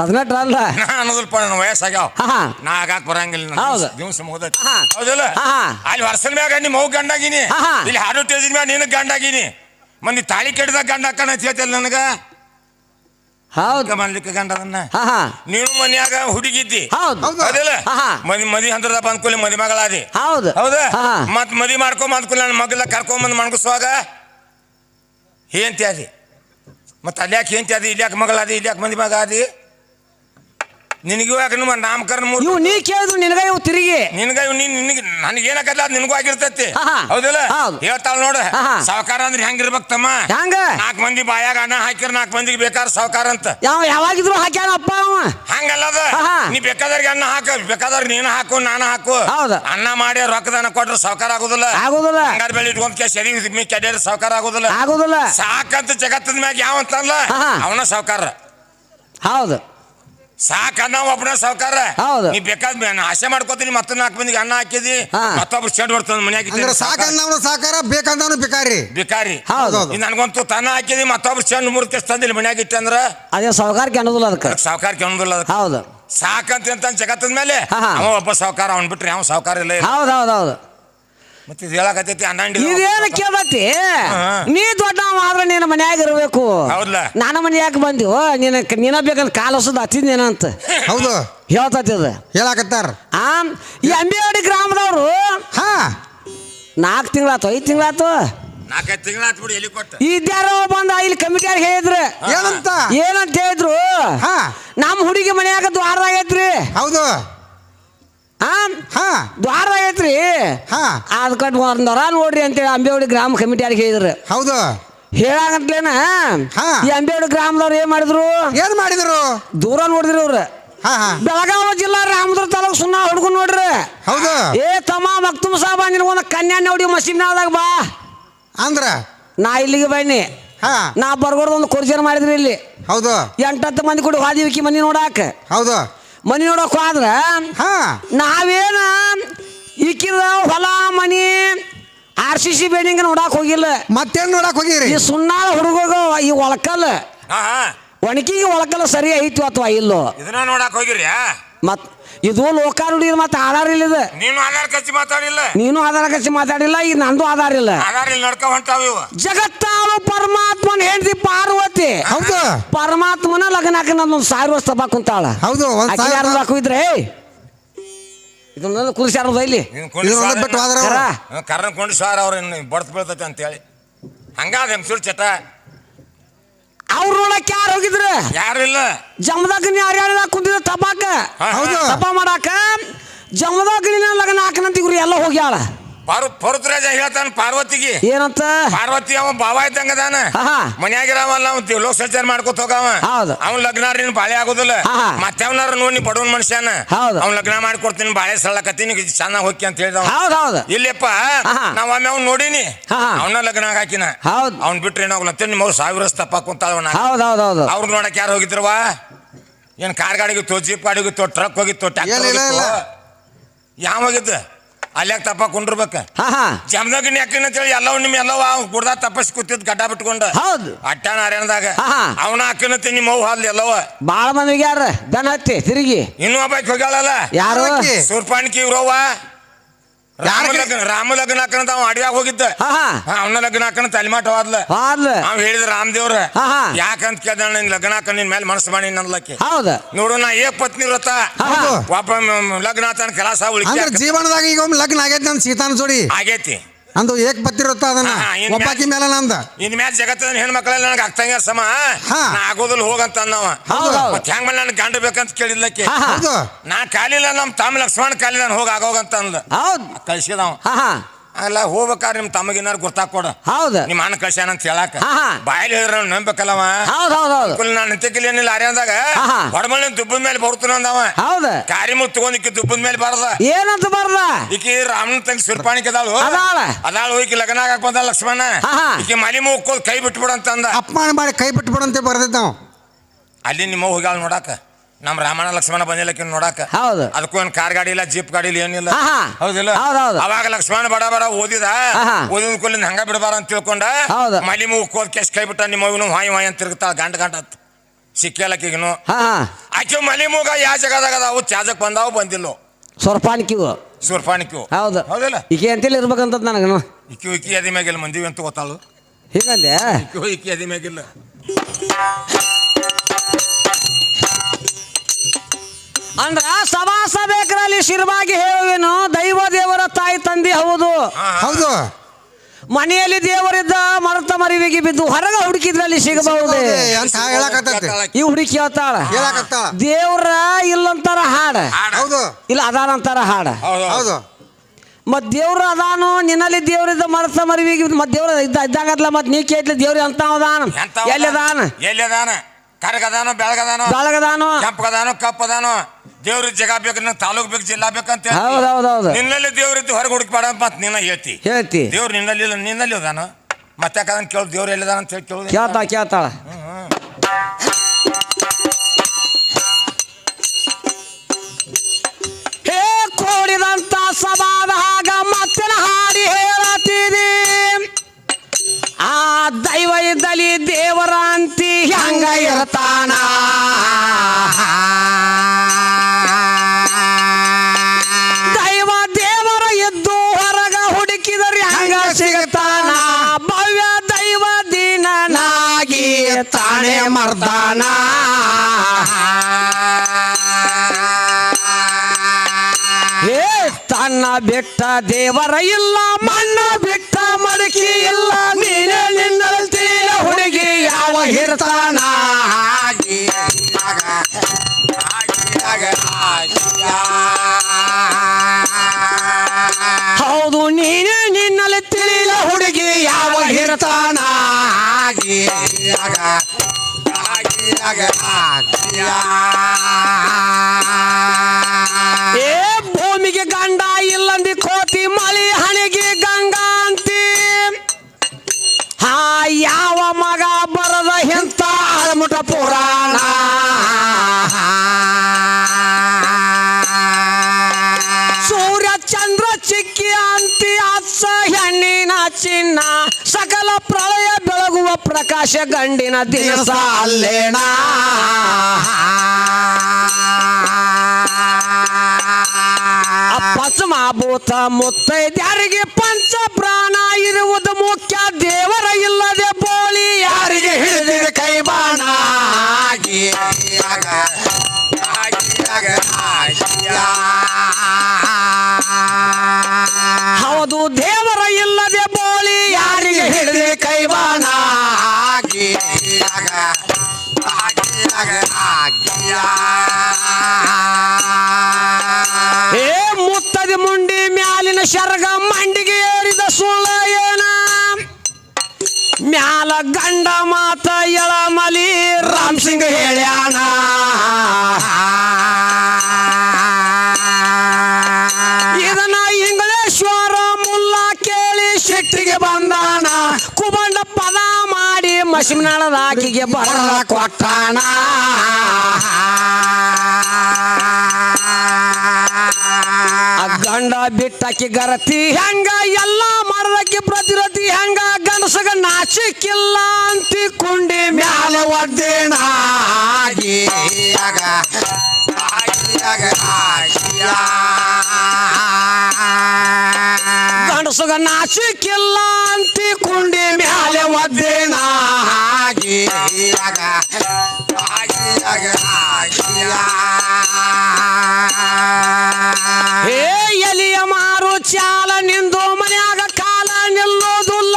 ಹದಿನೆಂಟು ಅಲ್ಲ ನಾ ಅನ್ನೋದಿಲ್ಪ ನನ್ನ ವಯಸ್ಸಾಗ್ಯಾವ. ಹಾ ಹಾ. ನಾ ಆಗಾಕ ಬರಂಗಿಲ್ಲ ಹೌದು. ದಿವ್ಸ- ಮುಗ್ದೈತಿ. ಹಾ. ಹೌದಿಲ್ಲ? ಹಾ. ಅಲ್ಲಿ ವರ್ಷದ ಮ್ಯಾಗ ನಿಮ್ಮ ಮಗು ಗಂಡಾಗಿನಿ. ಹಾ, ಹಾ. ಇಲ್ಲಿ ಹಾಡು ಟೇಜಿನ ಮ್ಯಾಗ ನೀನು ಗಂಡಾಗಿನಿ. ಮಂದಿ ತಾಳಿ ಕೆಡ್ದಾಗ ಗಂಡ ಹಾಕಣ ಅಂತ ಹೇಳ್ತಿಲ್ಲ ನನಗ? ಹೌದು. ಗಂಡ ಅದನ್ನ? ಹಾ ಹಾ. ನೀನು ಮನ್ಯಾಗ ಹುಡುಗಿದ್ದಿ. ಹೌದು. ಹೌದು. ಹೌದಿಲ್ಲ? ಹಾ, ಹಾ. ಮದಿ ಮದಿ ಹಂದ್ರದ ಬಂದ್ಕೂಲಿ ಮದಿ ಮಗಳಾದಿ. ಹೌದು. ಹೌದಾ? ಹಾ. ಮತ್ ಮದಿ ಮಾಡ್ಕೊಂಡ್ ಬಂದ್ಕೂಲಿ ನನ್ನ ಮಗಲ ಕರ್ಕೊಂಬಂದ್ ಮಣಗಿಸುವಾಗ ಏನ್ ಅದಿ ಮತ್ ಅಲ್ಯಾಕೆ ಏಂತಿ ಅದಿ ಮಗಳದಿ ಮಗಳಾದಿ ಇಲ್ಯಾಕೆ ಮಂದಿ ಮಗ ಆದಿ? ನಿನಗೂ ಯಾಕೆ ನಿಮ್ಮ ನಾಮಕರಣ ಮೂರು ಇವು ನೀ ಕೇಳಿದ್ರು ನಿನಗ ಇವು ತಿರುಗಿ. ನಿನಗ ಇವು ನೀನ್ ನಿನಗೆ ನನಗೆ ಏನಕ್ಕಲ್ಲ ಅದು ನಿನಗೂ ಆಗಿರ್ತೈತಿ. ಹೌದಿಲ್ಲ? ಹೌದು. ಹೇಳ್ತಾಳ ನೋಡ. ಹಾ, ಹಾ. ಸಾವುಕಾರ ಅಂದ್ರೆ ಹೆಂಗಿರ್ಬೇಕಮ್ಮ ತಮ್ಮ? ಹ್ಯಾಂಗ ನಾಲ್ಕು ಮಂದಿ ಬಾಯಾಗ ಅನ್ನ ಹಾಕಿರ ನಾಲ್ಕು ಮಂದಿಗೆ ಬೇಕಾದ ಸಾವುಕಾರ ಅಂತ. ಯಾವ ಯಾವಾಗಿದ್ರು ಹಾಕ್ಯಾನ ಅಪ್ಪ ಅವ? ಹಂಗಲ್ಲದ. ನೀ ಬೇಕಾದವ್ರಿಗೆ ಅನ್ನ ಹಾಕ ಬೇಕಾದವ್ರಿಗೆ ನೀನು ಹಾಕು ನಾನು ಹಾಕು. ಹೌದು. ಅನ್ನ ಮಾಡಿ ರೊಕ್ಕದಾನ ಕೊಟ್ರೆ ಸಾವುಕಾರ ಆಗುದಿಲ್ಲ. ಆಗುದಿಲ್ಲ. ಹಂಗಾರ ಬೆಳಿ ಇಟ್ಕೊಂಡ್ ಕೇಸ್ ಎದಿ ಸಹಕಾರ ಕೆಡ್ಯಾರ ಸಾವುಕಾರ ಆಗುದಿಲ್ಲ. ಆಗುದಿಲ್ಲ. ಸಾಕಂತ ಜಗತ್ತದ ಮ್ಯಾಗ ಯಾವ ಅಂತಲ್ಲ. ಅವನ ಸಾವುಕಾರ. ಹೌದು. ಸಾಕ ಅನ್ನ ಒಬ್ಬನ ಸಾವುಕಾರ ಹೌದು. ನೀ ಬೇಕಾದ ನಾನು ಆಸೆ ಮಾಡ್ಕೋತೀನಿ ಮತ್ತೆ ನಾಲ್ಕು ಮಂದಿಗೆ ಅನ್ನ ಹಾಕಿದಿ ಹಾ. ಮತ್ತೊಬ್ರು ಚೆಂಡ್ ಬರ್ತದ ಮನ್ಯಾಗ ಅಂದ್ರೆ ಸಾವ್ಕಾರ. ಸಾಕಂದವನು ಸಾಕಾರ ಬೇಕಂದವನು ಬೇಕಾರಿ ಬಿಕಾರಿ ಹೌದು. ಹೌದು. ನನ್ಗಂತೂ ತನ್ನ ಹಾಕಿದಿ ಮತ್ತೊಬ್ರು ಚೆಂಡ್ ಮೂರ್ತಿ ತಂದಿಲ್ಲ ಮನ್ಯಾಗ ಇಟ್ಟೆ ಅಂದ್ರ ಅದೇ ಸಾವುಕಾರಕ್ಕೆ ಅನ್ನೋದಿಲ್ಲ ಅದಕ್ಕೆ ಸಾವುಕಾರ ಕೆಣದಿಲ್ಲ ಅದಕ್ಕೆ ಹೌದು ಸಾಕಂತ ಅಂತ ಜಗತ್ತದ ಮೇಲೆ ಹಾ, ಹಾ. ಅವ ಒಬ್ಬ ಸಾವುಕಾರ ಅವ್ನ್ ಬಿಟ್ರೆ ಯಾವ ಸಾವುಕಾರ ಇಲ್ಲ ಇಲ್ಲ. ಹೌದು ಹೌದು ಹೌದು ಮತ್ತೆ ಇದು ಹೇಳಕತ್ತೈತಿ ಹನ್ನೊಂದು ಇದೇನು ಕೇಳತಿ ಹಾ. ನೀ ದೊಡ್ಡವ ಆದ್ರೆ ನಿನ್ನ ಮನ್ಯಾಗ ಇರಬೇಕು. ನಾನು ನನ್ನ ಬಂದಿವ ನಿನ್ನ ನೀನ ಬೇಕಂತ ಕಾಲಸದ ಅಂತ. ಹೌದು. ಹೇಳ್ತತಿ ಅದು. ಹೇಳಾಕತ್ತಾರ. ಆ ಈ ಅಂಬಿವಾಡಿ ಗ್ರಾಮದವರು ಹಾ. ನಾಲ್ಕು ತಿಂಗಳಾತು ಐದು ತಿಂಗಳಾತು? ನಾಲ್ಕೈದು ತಿಂಗಳ ಬಿಡಿ ಎಲ್ಲಿ ಕೊಟ್ಟ? ಇದ್ಯಾರೋ ಬಂದ ಇಲ್ಲಿ ಕಮಿಟಿಯಾರ ಹೇಳಿದ್ರು. ಏನಂತ? ಏನಂತ ಹೇಳಿದ್ರು? ಹಾ. ನಮ್ಮ ಹುಡುಗಿ ಮನ್ಯಾಗ ದ್ವಾರದಾಗ ಐತ್ರಿ. ಹೌದು. ಹಾ. ದ್ವಾರದಾಗ ಐತ್ರಿ. ಹಾ. ಒಂದು ನರ ನೋಡ್ರಿ ಅಂತೇಳಿ ಅಂಬೇವಡಿ ಗ್ರಾಮ ಕಮಿಟಿಯಾರಿಗೆ ಹೇಳಿದ್ರು. ಹೌದು. ಹೇಳಾಗಂತ್ಲೇನ? ಹಾ. ಈ ಅಂಬೇವಡಿ ಗ್ರಾಮದವ್ರು ಏನ್ ಮಾಡಿದ್ರು? ಏನ್ ಮಾಡಿದ್ರು? ದೂರ ನೋಡಿದ್ರು ಅವ್ರು ಹಾ ಹಾ. ಬೆಳಗಾವಿ ಜಿಲ್ಲಾ ರಾಮದುರ್ಗ ತಾಲೂಕು ಸುಣ್ಣ ಹುಡುಗ ನೋಡ್ರಿ. ಹೌದು. ಏ ತಮ್ಮ ಮಕ್ತುಮ್ ಸಾಬ ನಿನಗೊಂದು ಕನ್ಯಾ ನೋಡಿ ಮಸೀಬ್ನಾಳದಾಗ ಬಾ. ಅಂದ್ರ? ನಾ ಇಲ್ಲಿಗೆ ಬನ್ನಿ. ಹಾ. ನಾ ಬರ್ಗೋರ್ದು ಒಂದು ಕುರ್ಜನ ಮಾಡಿದ್ರಿ ಇಲ್ಲಿ. ಹೌದು. ಎಂಟತ್ತು ಮಂದಿ ಕೂಡ ಹಾದಿ ಮನಿ ನೋಡಾಕ. ಹೌದು. ಮನಿ ನೋಡಕ್ ಹೋದ್ರ ಹಾ. ನಾವೇನ ಈಕಿದ ಹೊಲ ಮನಿ ಆರ್ ಸಿ ಸಿ ಬಿಲ್ಡಿಂಗ್ ನೋಡಕ್ ಹೋಗಿಲ್ಲ. ಮತ್ತೇನ್ ನೋಡಕ್ ಹೋಗಿರಿ? ಈ ಸುಣ್ಣಾಳ ಹುಡುಗ ಈ ಒಳಕಲ್ ಹಾ ಹಾ ಒಣಕಿಗೆ ಒಳಕಲ್ ಸರಿ ಐತಿ ಅಥವಾ ಇಲ್ಲೋ? ಇದನ್ನ ನೋಡಕ್ ಹೋಗಿರಿ ಮತ್ ಇದು ಲೋಕಾರುಡಿ ಮತ್ತೆ ಆಧಾರ ಇಲ್ಲ ಇದು. ನೀನು ಆಧಾರ ಕಚ್ಚಿ ಮಾತಾಡಿಲ್ಲ. ನೀನು ಆಧಾರ ಕಚ್ಚಿ ಮಾತಾಡಿಲ್ಲ ಈಗ ನಂದು ಆಧಾರ ಇಲ್ಲ. ಆಧಾರ ಇಲ್ಲ ನಡ್ಕ ಹೊಂಟಾವ ಇವ. ಜಗತ್ತಾಳು ಪರಮಾತ್ಮನ ಹೆಂಡತಿ ಪಾರ್ವತಿ. ಹೌದು. ಪರಮಾತ್ಮನ ಲಗ್ನ ಹಾಕಿ ಒಂದು ಸಾವಿರ ವರ್ಷ ತಪ್ಪ ಕುಂತಾಳ. ಹೌದು ಒಂದ್ ಆಕಿ ಸಾವಿರ ಯಾರು ಹಾಕಿದ್ರೆ ಇದನ್ನ ಕುರ್ಸಿ ಯಾರದ ಇಲ್ಲಿ? ಕರ್ಣ ಇದನ್ನ ಬಿಟ್ಟು ಹೋದ್ರ. ಕರ್ನ ಕೊಂಡು ಸಾರ್ ಅವ್ರ ಇನ್ನು ಬಡ್ತ್ ಬೀಳ್ತೈತೆ ಅಂತೇಳಿ ಹಂಗಾದ ಹೆಂಗ್ಸುಳ್ ಚಟ? ಅವ್ರು ನೋಡಕ್ ಯಾರು ಹೋಗಿದ್ರು? ಯಾರು ಇಲ್ಲ ಜಮದಾಗ ಹರ್ಯಾಣದಾಗ ಕುಂತಿದ್ದ? ತಪಾಕ ಹೌದು. ತಪ ಮಾಡಾಕ. ಜಮದಾಗ ಲಗ್ನ ಹಾಕನಂತ ಇವ್ರು ಎಲ್ಲ ಹೋಗ್ಯಾಳ. ಪಾರು ಪರುತ್ರಾಜ ಹೇಳ್ತಾನ ಪಾರ್ವತಿಗೆ. ಏನಂತ? ಪಾರ್ವತಿ ಅವ ಬಾವ ಇದ್ದಂಗ ಅದಾನ. ಆಹಾ. ಮನ್ಯಾಗಿರವಲ್ಲ ಅವ್ ಲೋಕ ಸಂಚಾರ ಮಾಡ್ಕೊತ ಹೋಗವ. ಹೌದು. ಅವ್ನ ಲಗ್ನ ನೀನು ಬಾಳೆ ಆಗೋದಿಲ್ಲ. ಆಹಾ. ಮತ್ತೆ ಅವನಾರ ನೋಡಿ ಬಡವನ್ ಮನುಷ್ಯನ. ಹೌದು. ಅವ್ನ ಲಗ್ನ ಮಾಡ್ಕೊಡ್ತೀನಿ ಬಾಳೆ ಸಳ್ಳಕತ್ತೀನಿ ಚೆನ್ನಾಗಿ ಹೋಗಿ ಅಂತ ಹೇಳಿದವ. ಹೌದ್ ಹೌದ್. ಇಲ್ಲಪ್ಪ ಆಹಾ. ನಾವ್ ಒಮ್ಮೆ ಅವ್ನ ನೋಡಿನಿ. ಆಹಾ. ಅವನ ಲಗ್ನ ಹಾಕಿನ. ಹೌದ್. ಅವ್ನ್ ಬಿಟ್ರೆ ಏನಾಗಲ್ಲ ನಿಮ್ಮ ಮಗು ಸಾವಿರ ತಪ್ಪ ಕುಂತಾಳವನ ಹೌದ್ ಹೌದ್ ಹೌದು. ಅವ್ರು ನೋಡಕ್ ಯಾರು ಹೋಗಿದ್ರವ ಏನ್ ಕಾರ್ ಗಾಡಿಗಿತ್ತು ಜೀಪ್ ಗಾಡಿಗಿತ್ತು ಟ್ರಕ್ ಹೋಗಿತ್ತು ಟ್ಯಾಕ್ಟರ್ ಇಲ್ಲ, ಹೋಗಿತ್ತು ಯಾವ ಹೋಗಿತ್ತು ಅಲ್ಯಾಕ ತಪ್ಪ ಕುಂಡಿರ್ಬೇಕ. ಹಾ ಹಾ. ಜಮದಾಗ ಯಾಕಿನ ಅಂತೇಳಿ ಎಲ್ಲವ ನಿಮ್ ಎಲ್ಲವ ಗುಡ್ದ ತಪ್ಪಸ್ ಕೂತಿದ್ ಗಡ್ಡ ಬಿಟ್ಕೊಂಡ. ಹೌದು. ಅಟ್ಟ್ಯಾಣ ನಾರಾಯಣದಾಗ ಹಾ ಅವನ ಅಕ್ಕಿನ ನಿಮ್ಮ ಮೌ ಹಾಲ್ ಎಲ್ಲವ. ಬಾಳ ಮಂದಿಗೆ ಯಾರ ದನ ಹತ್ತಿ ತಿರುಗಿ. ಇನ್ನೂ ಒಬ್ಬ ಹೋಗ್ಯಾಳಲ್ಲ. ಯಾರು? ಸೂರ್ಪಾಣಿಕಿ ಇವ್ರವ್ವ. ರಾಮ? ಲಗ್ನ ರಾಮ ಲಗ್ನ ಹಾಕಂತ ಅವ ಅಡಿಯಾಗ ಹೋಗಿದ್ದ. ಹಾ ಹಾ. ಅವನ ಲಗ್ನ ಹಾಕನ ತಲೆಮಾಟ ಹಾದ್ಲ ಅವ್ ಹೇಳಿದ ರಾಮದೇವ್ರ ಹಾ ಯಾಕಂತ ಕೇಳ್ದ ನಿನ್ ಲಗ್ನ ಹಾಕ ನಿನ್ ಮೇಲೆ ಮನಸ್ಸು ಮಾಡಿ ನನ್ಲಕ್ಕೆ ಹೌದ. ನೋಡು ನಾ ಏ ಪತ್ನಿ ವ್ರತ. ಹಾ ಒಬ್ಬ ಮ- ಮ- ಲಗ್ನ ಆತನ ಕೆಲಸ ಉಳಿಕೆ ಅಂದ್ರೆ ಜೀವನದಾಗ ಈಗ ಒಮ್ಮೆ ಲಗ್ನ ಆಗೈತಿ ನನ್ ಸೀತಾನ ಜೋಡಿ. ಆಗೈತಿ. ಅಂದು ಏಕ್ ಬತ್ತಿರುತ್ತ ಅದನ್ನ. ಹಾ, ಒಬ್ಬಾಕಿ ಮೇಲೆ ನಂದ. ಇನ್ ಮ್ಯಾಚ್ ಜಗತ್ತದ ಹೆಣ್ಮಕ್ಳೆಲ್ಲ ನನಗೆ ಆಗ್ತಂಗ ಸಮ. ಹಾ. ನಾ ಆಗೋದಿಲ್ಲ ಹೋಗಂತ ಅನ್ನವ. ಹೌದು. ಹೌದ್. ಮತ್ತೆ ಹೆಂಗ್ ಮೇಲೆ ನನ್ ಗಂಡ ಬೇಕಂತ ಕೇಳಿದ್ಲಕ್ಕೆ. ಹಾ ಹಾ. ಹೌದು ನಾ ಕಾಲಿಲ್ಲ ನಮ್ ತಮ್ಮ ಲಕ್ಷ್ಮಣ ಕಾಲಿಲ್ಲ ಹೋಗಿ ಆಗೋಗಂತ ಅಂದ ಹೌದ್. ಕಳ್ಸಿದವ. ಹಾ ಹಾ. ಅಲ್ಲ ಹೋಗ್ಬೇಕಾದ್ರೆ ನಿಮ್ ತಮ್ಮಗಿನಾರು ಗುರ್ತಾಕೊಡ ಹೌದು. ನಿಮ್ಮ ಅಣ್ಣ ಕಳ್ಸ್ಯಾನ ಅಂತ ಹೇಳಾಕ. ಹಾ, ಹಾ. ಬಾಯಲ್ಲಿ ಹೇಳಿದ್ರ ನಂಬೇಕಲ್ಲವ? ಹೌದ್ ಹೌದ್ ಹೌದು. ನಾನು ನಿಂತಿಕ್ಕಿಲ್ಲ ಏನಿಲ್ಲ ಅರ್ಯಾಂದಾಗ ಹಾ, ದುಬ್ಬದ ಮೇಲೆ ಬರ್ತಾನ ಅಂದವ. ಹೌದ. ಕಾರಿ ಮುಗ್ ದುಬ್ಬಿನ ದುಬ್ಬದ ಮೇಲೆ ಬರದ ಏನಂತ ಬರ್ದ ಈಕಿ ರಾಮನ ತಂಗಿ ಸುರ್ಪಾಣಿಕೆ ಅದಾಳು. ಅದಾಳ. ಅದಾಳು ಈಕಿ ಲಗ್ನ ಆಗಕ್ ಬಂದ ಲಕ್ಷ್ಮಣ. ಹಾ, ಹಾ. ಈಕಿ ಮಲಿ ಮುಗ್ಕೋದ್ ಕೈ ಬಿಟ್ಬಿಡಂತ ಅಂತ ಅಂದ. ಅಪಮಾನ ಮಾಡಿ ಕೈ ಬಿಟ್ಬಿಡಂತೆ ಬರ್ದಿದ್ದ ನಾವು ಅಲ್ಲಿ ನಿಮ್ಮ ಹೋಗ್ಯಾಳ ನೋಡಾಕ. ನಮ್ ರಾಮಣ್ಣ ಲಕ್ಷ್ಮಣ ಬಂದಿಲ್ಲಕ್ಕೆ ನೋಡಾಕ. ಹೌದು. ಅದಕ್ಕೂ ಏನ್ ಕಾರ್ ಗಾಡಿ ಇಲ್ಲ ಜೀಪ್ ಗಾಡಿ ಇಲ್ಲ ಏನಿಲ್ಲ. ಹಾ, ಹಾ. ಹೌದಿಲ್ಲ? ಹೌದು ಹೌದು. ಅವಾಗ ಲಕ್ಷ್ಮಣ ಬಡ ಬಡ ಓದಿದ. ಓದಿದ ಕೂಲಿಂದ ಹಂಗ ಬಿಡಬಾರ ಅಂತ ತಿಳ್ಕೊಂಡ ಹೌದು. ಮಲಿ ಕೋದ್ ಕೆಸ್ ಕೈ ಬಿಟ್ಟ ನಿಮ್ಮ ಅವ್ನು ಹಾಯ್ ಹಾಯ್ ಅಂತ ತಿರುಗ್ತಾಳ ಗಂಟ ಗಂಟ ಅಂತ ಸಿಕ್ಕಲಕ್ಕಿಗನು ಹಾ ಹಾ. ಆಕೆ ಮಲಿ ಮೂಗ ಯಾವ ಜಾಗದಾಗ ಅದಾವು ಚಾಜಕ್ ಬಂದಾವು ಬಂದಿಲ್ಲೋ. ಸ್ವರ್ಪಾನಿಕಿವು ಸುರ್ಪಾಣಿಕ್ಯು ಹೌದು. ಹೌದಿಲ್ಲ? ಈಕೆ ಅಂತೇಳಿ ಇರ್ಬೇಕಂತ ನನಗನು. ಇಕ್ಕಿ ಇಕ್ಕಿ ಅದಿ ಮ್ಯಾಗಿಲ್ಲ ಮಂದಿವಿ ಅಂತ ಗೊತ್ತಾಳು ಹೀಗಂದೆ ಇಕ್ಕಿ ಇಕ್ಕಿ ಅದಿ ಮ್ಯಾಗಿಲ್ಲ. ಅಂದ್ರ ಸಭಾ ಸಭೆಕರಲ್ಲಿ ಶಿರವಾಗಿ ಹೇಳುವೇನು ದೈವ ದೇವರ ತಾಯಿ ತಂದೆ ಹೌದು. ಹೌದು. ಮನೆಯಲ್ಲಿ ದೇವರಿದ್ದ ಮರತ ಮರಿವಿಗೆ ಬಿದ್ದು ಹೊರಗ ಹುಡುಕಿದ್ರಲ್ಲಿ ಸಿಗಬಹುದು? ಅಂತ ಹೇಳಕತ್ತೈತಿ? ಈ ಹುಡುಕಿ ಹೇಳ್ತಾಳ ದೇವ್ರ ಇಲ್ಲಂತಾರ ಹಾಡ. ಹಾಡ. ಹೌದು. ಇಲ್ಲ ಅದಾನಂತಾರ ಹಾಡ. ಹೌದು ಮತ್ ದೇವ್ರ ಅದಾನು ನಿನ್ನಲ್ಲಿ ದೇವ್ರಿದ್ದ ಮರತ ಮರಿವಿಗೆ ಮತ್ ದೇವ್ರ ಇದ್ದ ಇದ್ದಾಗತ್ಲ ಮತ್ ನೀ ಕೇಳ್ಲಿ ದೇವ್ರ ಅಂತ ಅದಾನ? ಎಲ್ಲಿ ಅದಾನ? ಎಲ್ಲಿ ಅದಾನ ಕರಗದಾನು ಬೆಳಗದಾನು? ಬೆಳಗದಾನು? ಕಪ್ಪದಾನು ಕಪ್ಪದಾನೋ? ದೇವ್ರ ಜಗ ಬೇಕು ನಂಗೆ ತಾಲೂಕ್ ಬೇಕು ಜಿಲ್ಲಾ ಬೇಕಂತ. ಹೌದು ಹೌದು ಹೌದ್. ನಿನ್ನಲ್ಲಿ ದೇವ್ರಿದ್ದು ಹೊರಗೆ ಹುಡುಕ್ಬೇಡ ಅಂತ ಮತ್ತೆ ನಿನ್ನ ಹೇಳ್ತಿ. ಹೇಳ್ತಿ. ದೇವ್ರು ನಿನ್ನಲ್ಲಿ ಇಲ್ಲ ನಿನ್ನಲ್ಲಿ ಅದಾನ. ಮತ್ತೆ ಯಾಕಂದ್ರೆ ಕೇಳು ದೇವ್ರು ಎಲ್ಲಿದಾನ ಅಂತ ಹೇಳಿ ಕೇಳುದು ಕೇಳ್ತಾಳ ಕೇಳ್ತಾಳ. ಮರ್ದಾನ? ಏ ತನ್ನ ಬಿಟ್ಟ ದೇವರ ಇಲ್ಲ, ಮಣ್ಣ ಬಿಟ್ಟ ಮಡಕಿ ಇಲ್ಲ, ನೀನೇ ನಿನ್ನಲ್ತೀಯ ಹುಡುಗಿ ಯಾವ ಹಿರ್ತಾನ? ಹೌದು, ನೀನೇ ನಿನ್ನಲ್ಲಿ ತಿಳಿಲ ಹುಡುಗಿ ಯಾವ ಇರ್ತಾನ ಏ, ಭೂಮಿಗೆ ಗಂಡ ಇಲ್ಲಂದಿ ಕೋತಿ ಮಳಿ, ಹಣಿಗೆ ಗಂಗಾ ಅಂತಿ. ಹಾ, ಯಾವ ಮಗ ಪುರಾಣ. ಸೂರ್ಯ ಚಂದ್ರ ಚಿಕ್ಕಿ ಅಂತಿ, ಅಚ್ಚ ಹೆಣ್ಣಿನ ಚಿನ್ನ. ಪ್ರಕಾಶ ಗಂಡಿನ ದಿನಸ ಅಲ್ಲೇಣ. ಪಂಚಮಾಭೂತ ಮುತ್ತೈದ್ಯಾರಿಗೆ ಪಂಚ ಪ್ರಾಣ ಇರುವುದು ಮುಖ್ಯ. ದೇವರ ಇಲ್ಲದೆ ಬೋಳಿ ಯಾರಿಗೆ ಹಿಡಿದಿದೆ ಕೈ ಬಾಣ ಹೌದು ಏ ಮುತ್ತದಿ ಮುಂಡಿ ಮ್ಯಾಲಿನ ಶರ್ಗ ಮಂಡಿಗೆ ಏರಿದ ಸುಳ್ಳ ಏನ ಮ್ಯಾಲ ಗಂಡ ಮಾತ ಎಳಮಲಿ ರಾಮ್ ಸಿಂಗ್ ಹೇಳ್ಯಾಣ ಇದನ್ನ ಇಂಗ್ಲೇಶ್ವರ ಮುಲ್ಲ ಕೇಳಿ ಸಿಟ್ಟಿಗೆ ಬಂದಾನ. ಕುಬಂಡ ಪದ ಮಾಡಿ ಮಸಿಮಿನಳದ ಆಕಿಗೆ ಬರಲ ಕೊಟ್ಟಾಣ ಗಂಡ ಬಿಟ್ಟಾಕಿ ಗರತಿ ಹೆಂಗ, ಎಲ್ಲ ಮರದಕ್ಕೆ ಪ್ರತಿರತಿ ಹೆಂಗ, ಗಂಡಸಗ ನಾಚಿಕಿಲ್ಲ ಅಂತಿ ಕುಂಡಿ ಮ್ಯಾಲ ಒದ್ದೇಣ ಗಂಡಸಗ ನಾಚಿಕಿಲ್ಲ ಅಂತಿ ಕುಂಡಿ ಮ್ಯಾಲೆ ಒದ್ದೇಣ ಹೇ ಎಲಿಯ ಮಾರು ಚಾಲ, ನಿಂದು ಮನ್ಯಾಗ ಕಾಲ ನಿಲ್ಲೋದಿಲ್ಲ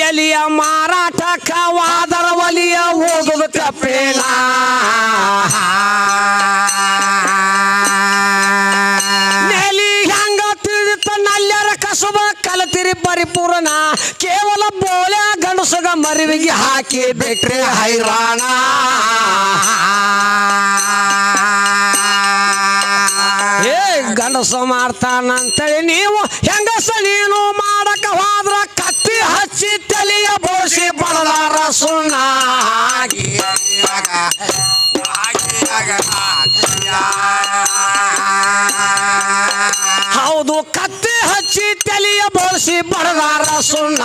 ಎಲಿಯ ಮಾರಾಟಕ್ಕ ವಾದರ ಒಲಿಯ ಓದುದು ತಪ್ಪೇನ? ಪರಿಪೂರ್ಣ. ಕೇವಲ ಬೋಲೆ ಗಂಡಸಗ ಮರಿವಿಗೆ ಹಾಕಿ ಬಿಟ್ರೆ ಹೈರಾಣ. ಏ ಗಂಡಸ ಮಾಡ್ತಾನಂತೇಳಿ ನೀವು ಹೆಂಗಸ ನೀನು ಮಾಡಕ ಹೋದ್ರ ಕತ್ತಿ ಹಚ್ಚಿ ತಲೆಯ ಬೋಸಿ ಬಡದಾರ ಸುಣ್ಣ. ಹೌದು, ಕತ್ತಿ ಹಚ್ಚಿ ತಲೆಯ ಬೋಸಿ ಬಡದಾರ ಸುಣ್ಣ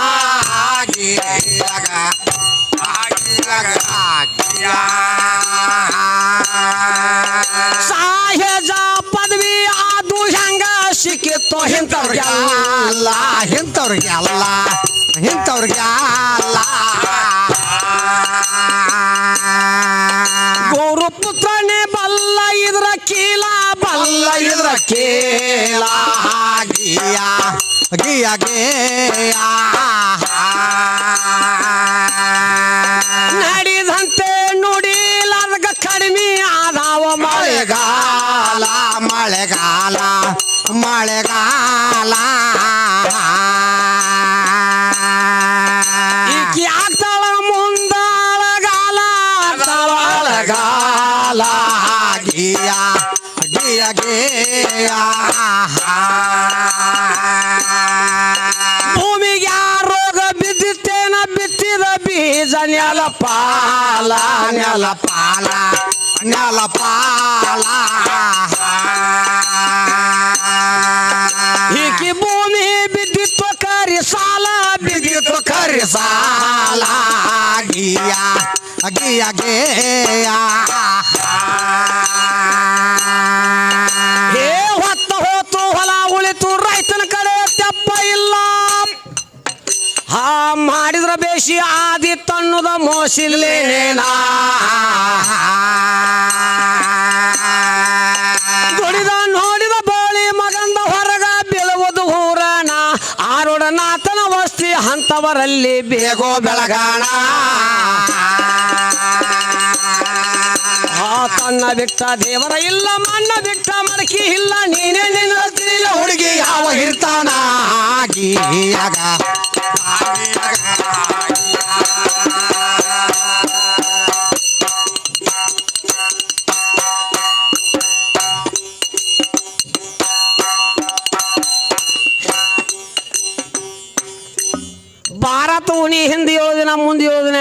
ಸಾಹೇಜ ಪದವಿ ಅದು ಹೆಂಗ ಸಿಕ್ಕಿತ್ತು ಇಂಥವ್ರಿಗೆಲ್ಲ. ಇಂಥವ್ರಿಗೆ ಅಲ್ಲ ಇಂಥವ್ರಿಗೆ ಅಲ್ಲ ಗೌರು ಪುತ್ರನೇ ಇದ್ರ ಕೀಲ, ಬಲ್ಲ ಇದ್ರ ಕೇಳ ಗಿಯ ಗಿಯ, ಗೇಯ. ನಡಿದಂತೆ ನುಡಿಲಾರ್ಗ ಕಡಿಮೆ ಆದಾವ ಮಳೆಗಾಲ ಮಳೆಗಾಲ ಮಳೆಗಾಲ. ಗಿಯ ಗಿಯ ಗಿಯ. ಭೂಮಿಗೆ ರೋಗ ಬಿದ್ದಿತ್ತೇನ, ಬಿತ್ತಿದ ಬೀಜ ನೆಲ ಪಾಲ ನೆಲ ಪಾಲ ನೆಲ ಪಾಲ. ಈಕಿ ಭೂಮಿ ಬಿದ್ದಿತ್ತು ಕರಿ ಸಾಲ, ಬಿದ್ದಿತ್ತು ಕರಿ ಸಾಲ. ಗಿಯ ಗಿಯ ಗಿಯ. ಹಾ ಮಾಡಿದ್ರ ಬೇಸಿ ಆದಿ ತಣ್ಣದ ಮೋಸಿಲ್ಲೇನೇನಾ ದುಡಿದ ನೋಡಿದ ಬೋಳಿ ಮಗಂದ ಹೊರಗ ಬೀಳುವುದು ಹೂರಣ ಆರುಡನಾಥನ ವಸ್ತಿ ಹಂತವರಲ್ಲಿ ಬೇಗೋ ಬೆಳಗಾಣ. ತನ್ನ ಬಿಟ್ಟ ದೇವರ ಇಲ್ಲ, ಮಣ್ಣ ಬಿಟ್ಟ ಮಡಕಿ ಇಲ್ಲ, ನೀನೇ ನಿನ್ನ ಹುಡುಗಿ ಯಾವ ಇರ್ತಾನ ಗಿಯಗ ಭಾರತ ಉನಿ ಹಿಂದೆ ಯೋಜನೆ ಮುಂದೆ ಯೋಜನೆ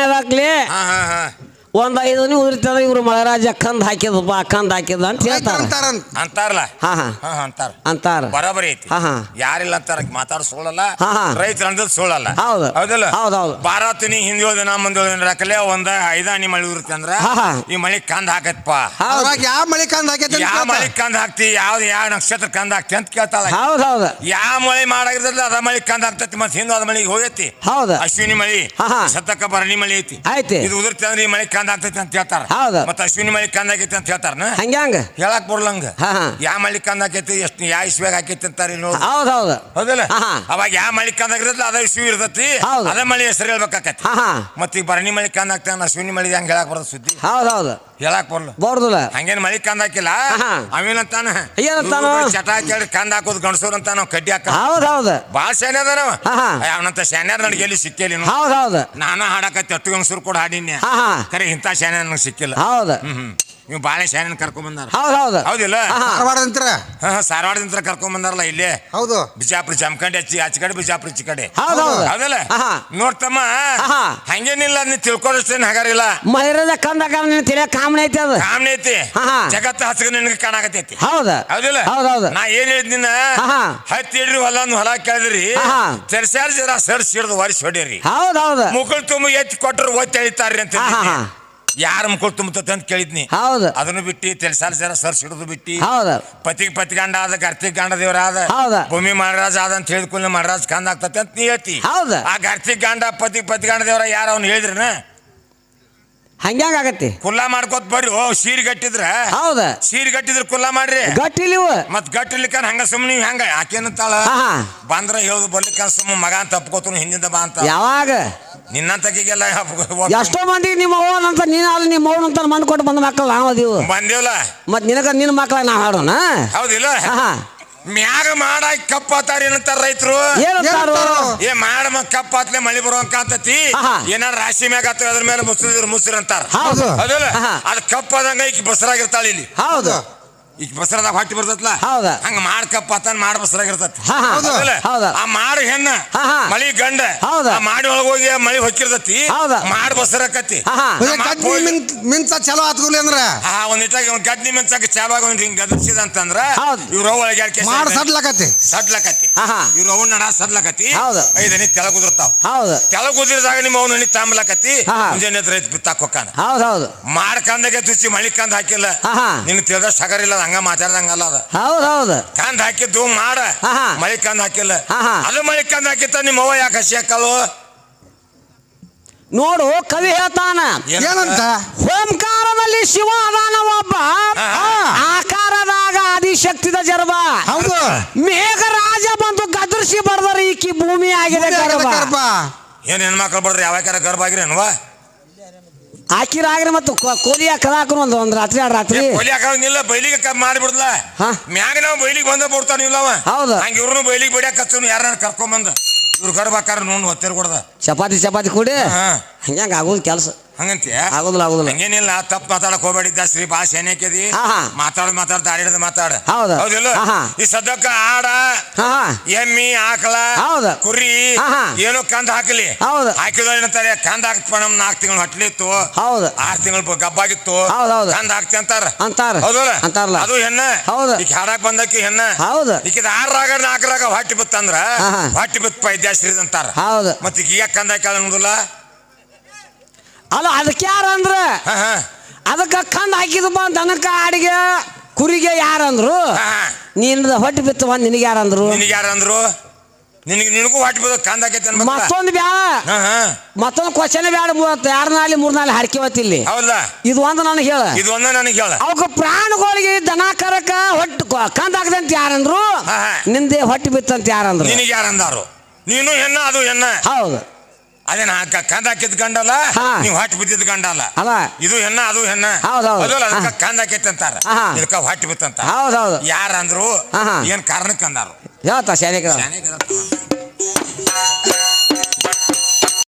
ಹಾ. ಒಂದ್ ಐದು ನೀವು ಉದುರಿತದ ಇವ್ರು ಮಳೆರಾಜ ಕಂದ್ ಹಾಕಿದಪ್ಪ ಕಂದ್ ಹಾಕಿದ ಅಂತ ಹೇಳ್ತಾರ. ಅಂತಾರಂತ. ಅಂತಾರಲ್ಲ? ಹಾ ಹಾ. ಹಾ ಹಾ ಅಂತಾರ. ಅಂತಾರ. ಬರಾಬರಿ ಐತಿ. ಹಾ, ಹಾ. ಯಾರಿಲ್ಲ ಅಂತಾರ ಮಾತಾಡ ಸುಳ್ಳಲ್ಲ. ಹಾ, ಹಾ. ರೈತರ ಅಂದದ್ ಸುಳ್ಳಲ್ಲ. ಹೌದು. ಹೌದಲ್ಲ? ಹೌದು, ಹೌದು. ಭಾರತ ನೀ ಹಿಂದಿ ದಿನ ಮುಂದೆ ಹಾಕಲೆ ಒಂದ ಐದಾನಿ ಮಳಿ ಇರುತ್ತೆ ಅಂದ್ರ ಹಾ, ಹಾ. ಈ ಮಳಿ ಕಂದ್ ಹಾಕತ್ಪ. ಹೌದು. ಅದ್ರಾಗ ಯಾವ ಮಳಿ ಕಂದ ಹಾಕೈತಿ ಯಾವ ಮಳಿ ಕಂದ್ ಹಾಕ್ತಿ ಯಾವ್ದು ಯಾವ ನಕ್ಷತ್ರ ಕಂದ ಹಾಕ್ತಿ ಅಂತ ಕೇಳ್ತಾಳ. ಹೌದ್ ಹೌದು. ಯಾವ ಮಳಿ ಮಾಡಾಗಿರ್ತಲ್ಲ ಅದ ಮಳಿ ಕಂದ ಹಾಕ್ತೈತಿ ಮತ್ತೆ ಹಿಂದ ಅದ ಮಳಿಗೆ ಹೋಗೈತಿ. ಹೌದು. ಅಶ್ವಿನಿ ಮಳಿ ಹಾ, ಹಾ. ಸತ್ತಕ್ಕ ಭರಣಿ ಮಳಿ ಐತಿ. ಐತಿ. ಇದು ಉದುರ್ತಿ ಅಂದ್ರೆ ಈ ಮಳಿ ಕಂದ್ ಆಗ್ತೈತಿ ಅಂತ ಹೇಳ್ತಾರ. ಹೌದು. ಮತ್ತೆ ಅಶ್ವಿನಿ ಮಳಿ ಕಂದ ಆಗೈತಿ ಅಂತ ಹೇಳ್ತಾರನ? ಹಂಗ್ಯಾಂಗ? ಹೇಳಕ್ ಬರ್ಲಂಗ. ಯಾವ ಮಳಿ ಕಂದ ಆಕೈತಿ ಎಷ್ಟು ಯಾವ ಇಸ್ವೇಗ ಆಕೈತಿ ಅಂತಾರ ಹೌದ್ ಹೌದು. ಹೌದಲ್ಲ. ಅವಾಗ ಯಾವ ಮಳಿ ಕಂದ ಆಗಿರತ್ತಲ್ಲ ಅದ ಇಸ್ವಿ ಇರ್ತೈತಿ. ಅದ ಮಳಿ ಹೆಸರು ಹೇಳ್ಬೇಕಾಕತಿ ಮತ್ತ ಈಗ ಭರಣಿ ಮಳಿ ಕಂದ ಆಗ್ತಾನ ಅಶ್ವಿನಿ ಮಳಿ ಹಂಗ ಹೇಳಕ್ ಬರೋದು ಸುದ್ದಿ. ಹೌದ್ ಹೌದು. ಹೇಳಕ್ ಬರ್ಲ. ಹಂಗೇನ ಹಂಗೇನ್ ಮಳಿ ಕಂದ ಹಾಕಿಲ್ಲ. ಅವೇನಂತಾನ? ಏನಂತಾನ ಚಟ ಕೇಳಿ ಕಂದ ಹಾಕೋದು ಗಣಸೂರ್ ಅಂತ ನಾವು ಕಡ್ಡಿ ಹಾಕ ಹೌದ್ ಹೌದು. ಬಾಳ ಶಾನೆ ಹಾ. ಅವನಂತ ಶಾನ್ಯಾರ ನನಗೆ ಎಲ್ಲಿ ಸಿಕ್ಕಿಲ್ಲ ಹೌದ್ ಹೌದು. ನಾನು ಹಾಡಕ ಹತ್ತು ಗಣಸೂರ್ ಕೂಡ ಹಾಡಿನಿ ಕರೆ ಇಂಥ ಶಾನೆ ನನಗೆ ಸಿಕ್ಕಿಲ್ಲ. ಹೌದು. ಹ್ಮ್. ನೀವು ಬಾಳೆ ಶಾನೆ ಕರ್ಕೊಂಡ್ ಬಂದಾರ ಹೌದ್ ಹೌದು. ಹೌದಿಲ್ಲ? ಹಾ, ಹಾ. ಬಂದಾರಲ್ಲ ಇಲ್ಲೇ? ಹೌದು. ಬಿಜಾಪುರ ಜಮಖಂಡಿ ಹಚ್ಚಿ ಆಚೆ ಕಡೆ ಬಿಜಾಪುರ ಈಚೆ ಕಡೆ. ಹೌದ್ ಹೌದು. ಹೌದಲ್ಲ. ನೋಡ್ತಮ್ಮ. ಹಂಗೇನಿಲ್ಲ ನೀ ತಿಳ್ಕೊಳಷ್ಟೇನು ಹಗಾರಿಲ್ಲ? ಮಹಿರದ ಕಂದ ನಿನ್ ತಿಳಿ ಕಾಮನೆ ಐತಿ ಅದು. ಕಾಮನೆ ಐತಿ. ಜಗತ್ತ ಹಚ್ಚಗ ನಿನಗೆ ಕಾಣಾಕತೈತಿ ಹೌದ. ಹೌದಿಲ್ಲ? ಹೌದ್ ಹೌದು. ನಾ ಏನ್ ಹೇಳಿದ್ ನಿನ್ನ. ಹತ್ತಿ ಹಿಡ್ರಿ ಹೊಲ ಹೊಲ ಕೇಳಿದ್ರಿ? ಹಾ, ಹಾ. ತೆರ್ಸ್ಯಾರ ಜರ ಸರ್ಸ್ ಹಿಡ್ದು ಒರೆಸಿ ಹೊಡೀರಿ. ಹೌದ್ ಹೌದು. ಮುಕ್ಕಳು ತುಂಬ ಎತ್ತಿ ಕೊಟ್ಟರು ಒತ್ತಿ ಎಳಿತಾರ್ರಿ ಅಂತ ಹಾ, ಹಾ, ಹಾ. ಯಾರ ಮುಕ್ಕಳು ತುಂಬುತ್ತೆ ಅಂತ ಕೇಳಿದ್ನಿ. ಹೌದು. ಅದನ್ನು ಬಿಟ್ಟು ತೆಲ್ಸಾರ ಸರ ಸರ್ಸ್ ಹಿಡಿದು ಬಿಟ್ಟಿ. ಹೌದು. ಪತಿ ಗಂಡ ಆದ ಗರ್ತಿಗೆ ಗಂಡ ದೇವ್ರ ಆದ ಹೌದ. ಭೂಮಿ ಮಹಾರಾಜ ಆದ ಅಂತ ಹೇಳಿದ್ಕೂಲ ಮಹಾರಾಜ್ ಕಂದ ಆಗ್ತತಿ ಅಂತ ನೀ ಹೇಳ್ತಿ. ಹೌದ. ಆ ಗರ್ತಿಗೆ ಗಂಡ ಪತಿ ಪತಿಗಂಡ ದೇವರ ಯಾರ ಅವ್ನು ಹೇಳಿದ್ರನ? ಹಂಗ್ಯಾಂಗ ಕುಲ್ಲಾ ಕುಲ್ಲ ಮಾಡ್ಕೋತ ಬರ್ರಿ. ಓ ಸೀರೆ ಗಟ್ಟಿದ್ರ? ಹೌದ? ಸೀರೆ ಗಟ್ಟಿದ್ರ ಕುಲ್ಲಾ ಮಾಡ್ರಿ. ಗಟ್ಟಿಲಿವು? ಮತ್ ಗಟ್ಟಿಲಿಕ್ಕ ಹಂಗ ಸುಮ್ಮನೆ ನೀವು ಹೆಂಗ ಆಕೇನಂತಾಳ ಹಾ, ಬಂದ್ರೆ ಹೇಳುದು ಬರ್ಲಿಕ್ಕ ಸುಮ್ಮ ಮಗ ಅಂತ ತಪ್ಕೋತನು ಹಿಂದಿಂದ ಬಾ ಅಂತ. ಯಾವಾಗ? ನಿನ್ನಂತಕಿಗೆಲ್ಲ ಎಷ್ಟೋ ಮಂದಿ ನಿಮ್ಮ ಅವ್ವನಂತ ನೀನು ಅಲ್ಲಿ ನಿಮ್ಮ ಅವ್ವನಂತ ಮಣ್ಣು ಕೊಟ್ಟು ಬಂದ ಮಕ್ಕಳು ನಾವು ಅದೀವು. ಬಂದೇವಲ್ಲ ಮತ್ ನಿನಗ ನಿನ್ನ ಮಕ್ಕಳ ನಾ ಹಾಡೋಣ ಹೌದಿಲ್ಲ. ಮ್ಯಾಗ ಮಾಡಾಕಿ ಕಪ್ಪಾತಾರ ಏನಂತಾರ ರೈತರು? ಏನಂತಾರು? ಏ ಮಾಡ ಕಪ್ಪಾತ್ಲೆ ಮಳಿ ಬರುವಂಕ ಅಂತತಿ. ಆಹಾ. ಏನಾರ ರಾಶಿ ಮ್ಯಾಗ ಆತ ಅದ್ರ ಮೇಲೆ ಮುಸ್ರಿದ್ರು ಮುಸ್ರಿ ಅಂತಾರ. ಹೌದು. ಅದಲ್ಲ ಆಹಾ. ಅದ್ ಕಪ್ಪದಂಗ ಈಕಿ ಬಸರಾಗಿರ್ತಾಳ ಇಲ್ಲಿ. ಹೌದು. ಈಗ ಬಸರದಾಗ ಹೊಟ್ಟಿ ಬರ್ತತ್ಲ ಹೌದ. ಹಂಗ ಮಾಡ್ಕಪ್ಪ ಕಪ್ಪ ಆತನ್ ಮಾಡ್ ಬಸರಾಗಿರ್ತತಿ ಹಾ, ಹಾ. ಹೌದಿಲ್ಲ? ಹೌದ. ಆ ಮಾಡಿ ಹೆಣ್ಣ ಹಾ, ಹಾ. ಮಳಿ ಗಂಡ ಹೌದ. ಆ ಮಾಡಿ ಒಳಗ ಹೋಗಿ ಮಳಿ ಹೊಕ್ಕಿರ್ತತಿ ಹೌದ. ಮಾಡ್ ಬಸರಕತಿ ಹಾ, ಹಾ. ಮಿಂಚ ಚಲೋ ಆತ್ಗುಲಿ ಅಂದ್ರ ಆ ಒಂದಿಟ್ಟಾಗ ಒಂದ್ ಗಡ್ಡಿ ಮೆಂಚಾಕ ಚಾಲುವಾಗ ಒಂದ್ ಹಿಂಗ್ ಗದರ್ಸಿದ ಅಂತಂದ್ರ ಹೌದ್. ಇವ್ರ ಒಳಗೆ ಯಾಕೆ ಮಾಡ್ ಸಡ್ಲಕತಿ ಸಡ್ಲಕತಿ ಹಾ, ಹಾ. ಇವ್ರ ಅವನ್ ನಡ ಸಡ್ಲಕತಿ ಹೌದು. ಐದನಿ ತೆಳಗ್ ಉದುರ್ತಾವ ಹೌದು ತೆಳಗ್ ನಿಮ್ ನಿಮ್ಮ ಅವನ ಹಣ್ಣಿ ತಾಂಬ್ಲಕತಿ ಹಾ, ಹಾ. ಮುಂಜಾನೆ ಎದ್ದು ರೈತ ಬಿತ್ತಾಕ್ ಹೊಕ್ಕಾನ ಹೌದು ಹೌದು ಮಾಡ್ಕಂದಾಗೆ ತುಚ್ಚಿ ಮಳಿ ಕಂದ ಹಾಕಿಲ್ಲ ಹಾ, ಹಾ. ನಿನ್ ತಿಳಿದಷ್ಟು ಹಗರಿಲ್ಲ ಅದ್ ಹಂಗ ಮಾತಾಡ್ದಂಗಲ್ಲ ಅದ. ಹೌದು ಹೌದು. ಕಂದ್ ಹಾಕಿದ್ದು ಮಾಡ. ಹಾ, ಹಾ. ಮಳಿ ಕಂದ್ ಹಾಕಿಲ್ಲ. ಹಾ, ಹಾ. ಅದು ಮಳಿ ಕಂದ್ ಹಾಕಿತ್ತ ನಿಮ್ಮ ಅವ್ವ ಯಾಕೆ ಹಸಿ ಹಾಕಲ್ವ ನೋಡು ಕವಿ ಹೇಳ್ತಾನ. ಏನಂತ? ಓಂಕಾರದಲ್ಲಿ ಶಿವ ಅದಾನ ಒಬ್ಬ. ಹಾ. ಆಕಾರದಾಗ ಆದಿಶಕ್ತಿದ ಜರ್ಬ ಹೌದು. ಮೇಘರಾಜ ಬಂದು ಗದರ್ಸಿ ಬರ್ದಾರ ಈಕಿ ಭೂಮಿ ಆಗಿದೆ ಗರ್ಭ ಏನ್ ಹೆಣ್ಮಕ್ಳು ಬಡ್ರಿ ಯಾವಾಗಾರ ಗರ್ಭ ಆಗಿರೇನ್ವಾ? ಹಾಕಿರಾಗ್ರಿ ಮತ್ತು ಕೋಲಿ ಕೋಲಿಯ ಕಲಾಕನು ಒಂದು ಒಂದು ರಾತ್ರಿ ಎರಡು ರಾತ್ರಿ. ಕೊಲಿ ಹಾಕಂಗಿಲ್ಲ ಬೈಲಿಗೆ ಕಮ್ಮಿ ಮಾಡಿಬಿಡ್ಲ. ಹಾ. ಮ್ಯಾಗ ನಾವು ಬೈಲಿಗೆ ಬಂದ ಬಿಡ್ತಾನ ಇಲ್ಲವ ಹೌದು. ಹಂಗ ಇವ್ರನ್ನು ಬೈಲಿಗೆ ಬಡಿಯಾಕ ಹಚ್ಚನು ಯಾರು ಕರ್ಕೊಂಬಂದ. ಇವ್ರು ಗಡ್ಬಾಕಾರ ನೋಡ್ ಹೊತ್ತಿರ್ ಕೊಡ್ದ. ಚಪಾತಿ ಚಪಾತಿ ಕೂಡಿ. ಹಾ. ಹಂಗ್ಯಾಂಗ ಆಗೋದು ಕೆಲಸ. ಹಂಗಂತೀಯ? ಆಗೋದಿಲ್ಲ ಆಗೋದಿಲ್ಲ. ಹಂಗೇನಿಲ್ಲ ತಪ್ಪು ಮಾತಾಡಕ್ ಹೋಗ್ಬೇಡಿದ್ದ ಶ್ರೀ ಭಾಷೆ ಏನಕ್ಕೆದಿ. ಮಾತಾಡ್ ಮಾತಾಡ್ ದಾಡಿಡ್ದ ಮಾತಾಡ. ಹೌದು. ಹೌದಿಲ್ಲ. ಈ ಸದ್ಯಕ್ಕ ಆಡ ಎಮ್ಮಿ ಆಕಳ ಹೌದು. ಕುರಿ. ಏನೋ ಕಂದ ಹಾಕಲಿ. ಹೌದು. ಹಾಕಿದ ಏನಂತಾರೆ ಕಂದ ಹಾಕ್ತಪ್ಪ ನಮ್ ನಾಲ್ಕು ತಿಂಗಳು ಹೊಟ್ಟಲಿತ್ತು ಹೌದು. ಆರ್ ತಿಂಗಳು ಗಬ್ಬಾಗಿತ್ತು. ಕಂದ ಹಾಕ್ತಿ ಅಂತಾರ. ಅಂತಾರ. ಹೌದಲ್ಲ ಅಂತಾರಲ್ಲ. ಅದು ಹೆಣ್ಣ. ಹೌದು. ಈಗ ಹಾಡಕ್ ಬಂದಕ್ಕೆ ಹೆಣ್ಣ. ಹೌದು. ರಾಗ ಆರಾಗ ನಾಲ್ಕರಾಗ ಹೊಟ್ಟಿ ಬಿತ್ತಂದ್ರ. ಹೊಟ್ಟಿ ಬಿತ್ತಪ್ಪ ಇದ್ಯಾಶ್ರೀದ್ ಅಂತಾರ. ಹೌದು. ಮತ್ತೆ ಈಗ ಕಂದ ಹಾಕ್ಯಾಳ ಅನ್ನೋದಿಲ್ಲ ಅಲ್ಲ ಅದಕ್ಕೆ ಯಾರು ಹಾ ಅದಕ್ಕೆ ಕಂದ್ ಹಾಕಿದಪ್ಪ ದನಕ್ಕ ಆಡಿಗೆ ಕುರಿಗೆ ಯಾರಂದ್ರು? ನೀನ್ ಹಾ. ನಿಂದ ಹೊಟ್ಟೆ ಬಿತ್ತು ಬಂದ್ ನಿನಗೆ ಯಾರಂದ್ರು? ನಿನಗೆ ಯಾರಂದ್ರು? ನಿನಗೆ ನಿನಗೂ ಹೊಟ್ಟಿ ಬಿದ್ದ ಕಂದ ಹಾಕೈತೆ? ಮತ್ತೊಂದು ಹಾ ಮತ್ತೊಂದು ಕ್ವಶನ್ ಬ್ಯಾಡ ಮೂವತ್ತು ಯಾರನಾಲಿ ಮೂರ್ ನಾಲಿ ಇಲ್ಲಿ ಹೌದಾ? ಇದು ಒಂದು ನನಗೆ ಹೇಳ. ಇದು ಒಂದ ನನಗೆ ಹೇಳ. ಅವಕ್ಕೆ ಪ್ರಾಣಿಗಳಿಗೆ ದನ ಕರಕ ಹೊಟ್ಟು ಕಂದ ಹಾಕದಂತ ಯಾರಂದ್ರು. ನಿಂದೆ ಹೊಟ್ಟೆ ಬಿತ್ತಂತ ಯಾರಂದ್ರು? ನಿನಗೆ ಯಾರಂದಾರು? ನೀನು ಹೆಣ್ಣ ಅದು ಹೆಣ್ಣ. ಹೌದು. ಅದೇನ ಕಂದ ಹಾಕಿದ್ ಗಂಡಲ್ಲ? ನೀವು ಹೊಟ್ಟಿ ಬಿದ್ದಿದ್ ಗಂಡಲ್ಲ? ಇದು ಹೆಣ್ಣ ಅದು ಹೆಣ್ಣ. ಅದಕ್ಕ. ಕಂದ ಹಾಕೈತೆ ಅಂತಾರ ಇದಕ್ಕ ಹೊಟ್ಟಿ ಬಿತ್ತಂತ ಹಾ, ಹಾ. ಏನ್ ಕಾರಣಕ್ಕೆ ಅಂದಾರು? ಯಾವ ಅದಾರ.